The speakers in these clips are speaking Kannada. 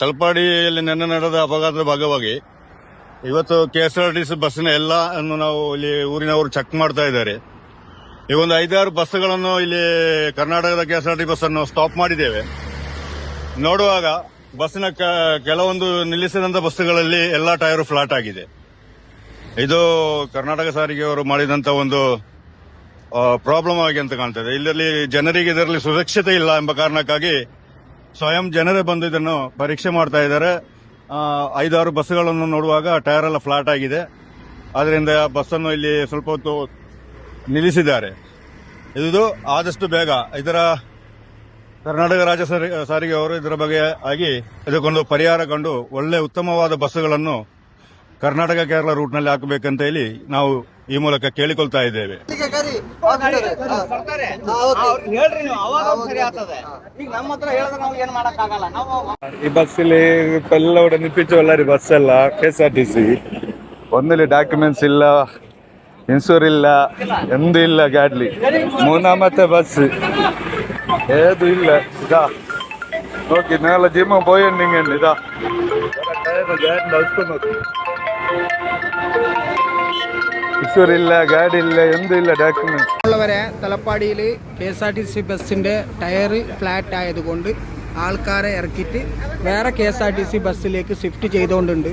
ತಲಪಾಡಿಯಲ್ಲಿ ನಿನ್ನೆ ನಡೆದ ಅಪಘಾತದ ಭಾಗವಾಗಿ ಇವತ್ತು K S R T C ಬಸ್ಸಿನ ಎಲ್ಲ ಅನ್ನು ನಾವು ಇಲ್ಲಿ ಊರಿನವರು ಚೆಕ್ ಮಾಡ್ತಾ ಇದ್ದಾರೆ. ಈ ಒಂದು ಐದಾರು ಬಸ್ಗಳನ್ನು ಇಲ್ಲಿ ಕರ್ನಾಟಕದ K S R T bus ಅನ್ನು ಸ್ಟಾಪ್ ಮಾಡಿದ್ದೇವೆ. ನೋಡುವಾಗ ಬಸ್ಸಿನ ಕೆಲವೊಂದು ನಿಲ್ಲಿಸಿದಂತ ಬಸ್ಸುಗಳಲ್ಲಿ ಎಲ್ಲ ಟೈರ್ ಫ್ಲಾಟ್ ಆಗಿದೆ. ಇದು ಕರ್ನಾಟಕ ಸಾರಿಗೆಯವರು ಮಾಡಿದಂತ ಒಂದು ಪ್ರಾಬ್ಲಮ್ ಆಗಿ ಅಂತ ಕಾಣ್ತದೆ ಇದರಲ್ಲಿ ಜನರಿಗೆ ಇದರಲ್ಲಿ ಸುರಕ್ಷತೆ ಇಲ್ಲ ಎಂಬ ಕಾರಣಕ್ಕಾಗಿ ಸ್ವಯಂ ಜನರೇ ಬಂದು ಇದನ್ನು ಪರೀಕ್ಷೆ ಮಾಡ್ತಾ ಇದ್ದಾರೆ. ಐದಾರು ಬಸ್ಸುಗಳನ್ನು ನೋಡುವಾಗ ಟೈರ್ ಎಲ್ಲ ಫ್ಲಾಟ್ ಆಗಿದೆ. ಅದರಿಂದ ಬಸ್ಸನ್ನು ಇಲ್ಲಿ ಸ್ವಲ್ಪ ಹೊತ್ತು ನಿಲ್ಲಿಸಿದ್ದಾರೆ. ಇದು ಆದಷ್ಟು ಬೇಗ ಇದರ ಕರ್ನಾಟಕ ರಾಜ್ಯ ಸಾರಿ- ಸಾರಿಗೆ ಅವರು ಇದರ ಬಗ್ಗೆ ಆಗಿ ಇದಕ್ಕೊಂದು ಪರಿಹಾರ ಕಂಡು ಒಳ್ಳೆ ಉತ್ತಮವಾದ ಬಸ್ಸುಗಳನ್ನು ಕರ್ನಾಟಕ ಕೇರಳ ರೂಟ್ನಲ್ಲಿ ಹಾಕಬೇಕಂತ ಹೇಳಿ ನಾವು ಈ ಮೂಲಕ ಕೇಳಿಕೊಳ್ತಾ ಇದ್ದೇವೆ. ಈ ಬಸ್ಸಲ್ಲಿ ಎಲ್ಲೋಡ ನಿಪ್ಪಿಚ್ಚೋಲ್ಲ ರೀ ಬಸ್ ಎಲ್ಲ K S R T C ಒಂದಲ್ಲಿ documents ಇಲ್ಲ ಇನ್ಸೂರ್ ಇಲ್ಲ ಎಂದೂ ಇಲ್ಲ ಗಾಡ್ಲಿ. ಮೂನ ಮತ್ತೆ ಬಸ್. ಏದು ಇಲ್ಲ ಇದಾ. ಓಕೆ ನಾಳೆ ಜಿಮ್ಮ ನಿಂಗೆ ಇದಾ ಟೈರ್ ಗಾಡ್ಲಿ ಹೋಗ್ತೀನಿ ഇൻഷൂർ ഇല്ല ഗാഡി ഇല്ല എന്തും ഇല്ല ഡോക്യുമെന്റ്സ് ഉള്ളവരെ തലപ്പാടിയിൽ K S R T C ബസ്സിന്റെ ടയർ ഫ്ലാറ്റ് ആയതുകൊണ്ട് ആൾക്കാരെ ഇറക്കിയിട്ട് വേറെ K S R T C ബസ്സിലേക്ക് shift ചെയ്തുകൊണ്ടുണ്ട്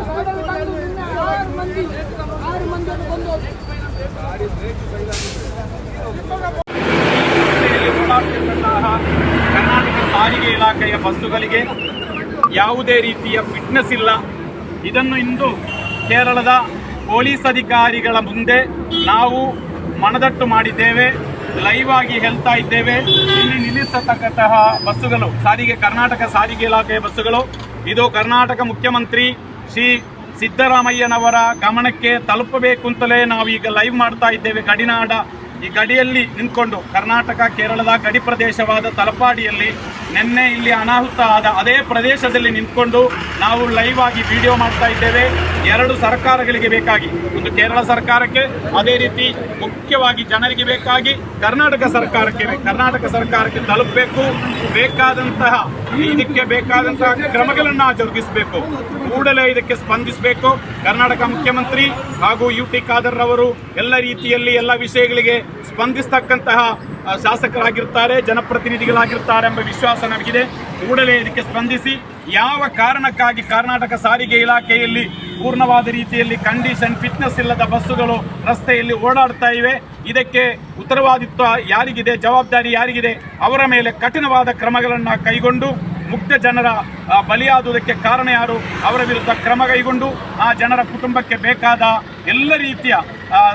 ಸಾರಿಗೆ ಇಲಾಖೆಯ ಬಸ್ಸುಗಳಿಗೆ ಯಾವುದೇ ರೀತಿಯ ಫಿಟ್ನೆಸ್ ಇಲ್ಲ. ಇದನ್ನು ಇಂದು ಕೇರಳದ ಪೊಲೀಸ್ ಅಧಿಕಾರಿಗಳ ಮುಂದೆ ನಾವು ಮನದಟ್ಟು ಮಾಡಿದ್ದೇವೆ ಲೈವ್ ಆಗಿ ಹೇಳ್ತಾ ಇದ್ದೇವೆ. ಇಲ್ಲಿ ನಿಲ್ಲಿಸತಕ್ಕಂತಹ ಬಸ್ಸುಗಳು, ಸಾರಿಗೆ, ಕರ್ನಾಟಕ ಸಾರಿಗೆ ಇಲಾಖೆಯ ಬಸ್ಸುಗಳು, ಇದು ಕರ್ನಾಟಕ ಮುಖ್ಯಮಂತ್ರಿ ಶ್ರೀ ಸಿದ್ದರಾಮಯ್ಯನವರ ಗಮನಕ್ಕೆ ತಲುಪಬೇಕು ಅಂತಲೇ ನಾವು ಈಗ ಲೈವ್ ಮಾಡ್ತಾ ಇದ್ದೇವೆ. ಗಡಿನಾಡ ಈ ಗಡಿಯಲ್ಲಿ ನಿಂತ್ಕೊಂಡು ಕರ್ನಾಟಕ, ಕೇರಳದ ಗಡಿ ಪ್ರದೇಶವಾದ ತಲಪಾಡಿಯಲ್ಲಿ ನಿನ್ನೆ ಇಲ್ಲಿ ಅನಾಹುತ ಆದ ಅದೇ ಪ್ರದೇಶದಲ್ಲಿ ನಿಂತ್ಕೊಂಡು ನಾವು ಲೈವ್ ಆಗಿ ವಿಡಿಯೋ ಮಾಡ್ತಾ ಇದ್ದೇವೆ. ಎರಡು ಸರ್ಕಾರಗಳಿಗೆ ಬೇಕಾಗಿ. ಒಂದು ಕೇರಳ ಸರ್ಕಾರಕ್ಕೆ, ಅದೇ ರೀತಿ ಮುಖ್ಯವಾಗಿ ಜನರಿಗೆ ಬೇಕಾಗಿ ಕರ್ನಾಟಕ ಸರ್ಕಾರಕ್ಕೆ. ಕರ್ನಾಟಕ ಸರ್ಕಾರಕ್ಕೆ ತಲುಪಬೇಕು. ಬೇಕಾದಂತಹ ಇದಕ್ಕೆ ಬೇಕಾದಂತಹ ಕ್ರಮಗಳನ್ನು ಜರುಗಿಸಬೇಕು. ಕೂಡಲೇ ಇದಕ್ಕೆ ಸ್ಪಂದಿಸಬೇಕು. ಕರ್ನಾಟಕ ಮುಖ್ಯಮಂತ್ರಿ ಹಾಗೂ ಯು ಟಿ ಖಾದರ್ ರವರು ಎಲ್ಲ ರೀತಿಯಲ್ಲಿ ಎಲ್ಲ ವಿಷಯಗಳಿಗೆ ಸ್ಪಂದಿಸ್ತಕ್ಕಂತಹ ಶಾಸಕರಾಗಿರ್ತಾರೆ ಜನಪ್ರತಿನಿಧಿಗಳಾಗಿರ್ತಾರೆ ಎಂಬ ವಿಶ್ವಾಸ ನಮಗಿದೆ. ಕೂಡಲೇ ಇದಕ್ಕೆ ಸ್ಪಂದಿಸಿ, ಯಾವ ಕಾರಣಕ್ಕಾಗಿ ಕರ್ನಾಟಕ ಸಾರಿಗೆ ಇಲಾಖೆಯಲ್ಲಿ ಪೂರ್ಣವಾದ ರೀತಿಯಲ್ಲಿ ಕಂಡೀಷನ್ ಫಿಟ್ನೆಸ್ ಇಲ್ಲದ ಬಸ್ಸುಗಳು ರಸ್ತೆಯಲ್ಲಿ ಓಡಾಡ್ತಾ ಇವೆ? ಇದಕ್ಕೆ ಉತ್ತರವಾದಿತ್ವ ಯಾರಿಗಿದೆ, ಜವಾಬ್ದಾರಿ ಯಾರಿಗಿದೆ? ಅವರ ಮೇಲೆ ಕಠಿಣವಾದ ಕ್ರಮಗಳನ್ನು ಕೈಗೊಂಡು ಮುಗ್ಧ ಜನರ ಬಲಿಯಾದುದಕ್ಕೆ ಕಾರಣ ಯಾರು? ಅವರ ವಿರುದ್ಧ ಕ್ರಮ ಕೈಗೊಂಡು ಆ ಜನರ ಕುಟುಂಬಕ್ಕೆ ಬೇಕಾದ ಎಲ್ಲ ರೀತಿಯ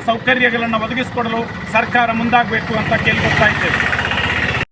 ಸೌಕರ್ಯಗಳನ್ನು ಒದಗಿಸಿಕೊಡಲು ಸರ್ಕಾರ ಮುಂದಾಗಬೇಕು ಅಂತ ಕೇಳಿಕೊಳ್ತಾ ಇದ್ದೇವೆ.